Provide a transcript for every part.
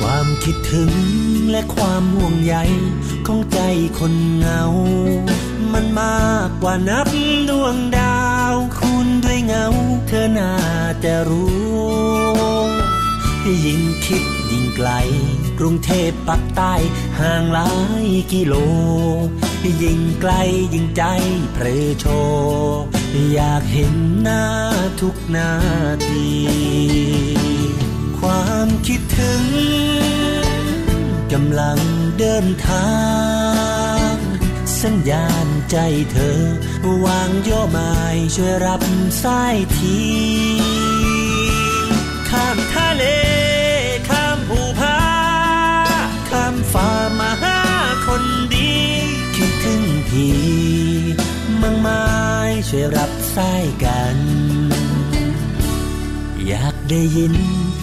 ความคิดถึงและความห่วงใยของใจคนเหงา มันมากกว่านับดวงดาว คุณด้วยเงา เธอน่าจะรู้ ยิ่งคิดยิ่งไกล กรุงเทพปักใต้ห่างหลายกิโล ยิ่งไกลยิ่งใจเพลอโช อยากเห็นหน้าทุกนาที คิดถึงกำลังเดินทาง สัญญาณใจเธอ วางย่อไม้ช่วยรับสายทีข้ามทะเล ข้ามภูผาข้ามฟ้ามาหาคนดี คิดถึงพี่มังไม้ช่วยรับสายกัน อยากได้ยิน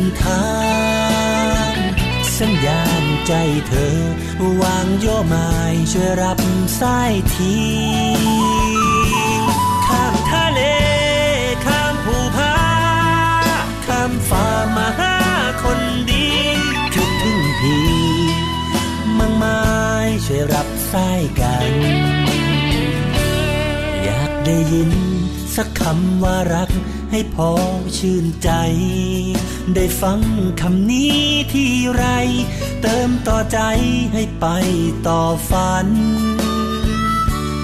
นทาง สัญญาณใจเธอ วางย่อไม้ช่วยรับสายทีข้ามทะเล ข้ามภูผาข้ามฟ้ามาหาคนดีคิดถึงพีมังไม้ช่วยรับสายกัน อยากได้ยินสักคำว่ารักให้พอชื่นใจ ได้ฟังคำนี้ที่ไร เติมต่อใจให้ไปต่อฝัน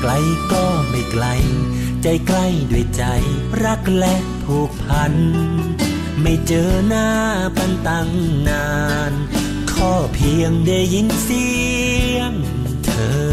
ไกลก็ไม่ไกล ใจใกล้ด้วยใจรักและผูกพัน ไม่เจอหน้าพันตั้งนาน ข้อเพียงได้ยินเสียงเธอ